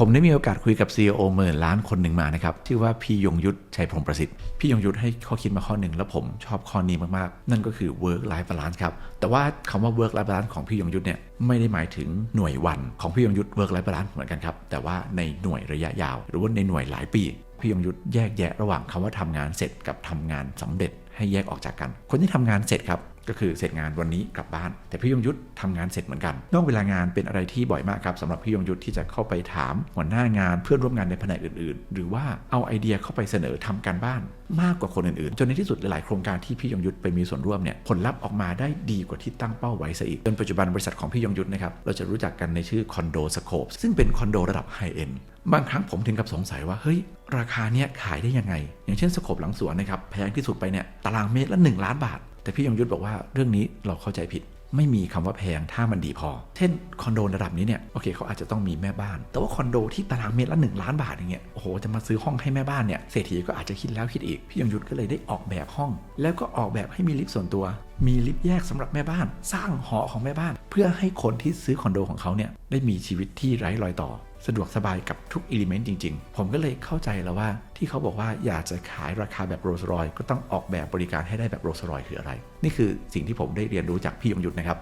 ผมได้มีโอกาสคุยกับ CEO หมื่นล้านคนหนึ่งมานะครับชื่อว่าพี่ยงยุทธชัยพรมประสิทธิ์พี่ยงยุทธให้ข้อคิดมาข้อหนึ่งแล้วผมชอบข้อนี้มากๆ นั่นก็คือ work life balance ครับแต่ว่าคำว่า work life balance ของพี่ยงยุทธเนี่ยไม่ได้หมายถึงหน่วยวันของพี่ยงยุทธ work life balance เหมือนกันครับแต่ว่าในหน่วยระยะยาว หรือว่าในหน่วยหลายปีพี่ยงยุทธแยกแยะระหว่างคำว่าทำงานเสร็จกับทำงานสำเร็จ ให้แยกออกจากกัน คนที่ทำงานเสร็จครับก็คือเสร็จงานวันนี้กลับบ้าน แต่พี่ยงยุทธทำงานเสร็จเหมือนกัน นอกเวลางานเป็นอะไรที่บ่อยมากครับสำหรับพี่ยงยุทธที่จะเข้าไปถามหัวหน้างานเพื่อนร่วมงานในแผนกอื่นๆ หรือว่าเอาไอเดียเข้าไปเสนอทำการบ้านมากกว่าคนอื่นๆ จนในที่สุดหลายๆโครงการที่พี่ยงยุทธไปมีส่วนร่วมเนี่ยผลลัพธ์ออกมาได้ดีกว่าที่ตั้งเป้าไว้ซะอีกจนปัจจุบันบริษัทของพี่ยงยุทธนะครับเราจะรู้จักกันในชื่อคอนโดสโคปซึ่งเป็นคอนโดระดับไฮเอ็น บางครั้งผมถึงกับสงสัยว่าเฮ้ยราคาเนี้ยขายได้ยังไง อย่างเช่นสโคปหลังสวนนะครับแพงที่สุดไปเนี่ยตารางเมตรละ 1 ล้านบาท แต่พี่ยงยุทธบอกว่าเรื่องนี้เราเข้าใจผิดไม่มีคำว่าแพงถ้ามันดีพอ เช่นคอนโดระดับนี้เนี่ยโอเคเขาอาจจะต้องมีแม่บ้าน แต่ว่าคอนโดที่ตารางเมตรละ 1 ล้านบาทอย่างเงี้ยโอ้โหจะมาซื้อห้องให้แม่บ้านเนี่ยเศรษฐีก็อาจจะคิดแล้วคิดอีก พี่ยงยุทธก็เลยได้ออกแบบห้อง แล้วก็ออกแบบให้มีลิฟต์ส่วนตัว มีลิฟต์แยกสำหรับแม่บ้าน สร้างหอของแม่บ้าน เพื่อให้คนที่ซื้อคอนโดของเขาเนี่ยได้มีชีวิตที่ไร้รอยต่อ สะดวกสบายกับทุกอิเลเมนต์จริง ๆ ผมก็เลยเข้าใจแล้วว่าที่เขาบอกว่าอยากจะขายราคาแบบโรลส์รอยก็ต้องออกแบบบริการให้ได้แบบโรลส์รอยคืออะไร นี่คือสิ่งที่ผมได้เรียนรู้จากพี่ยงยุทธนะครับ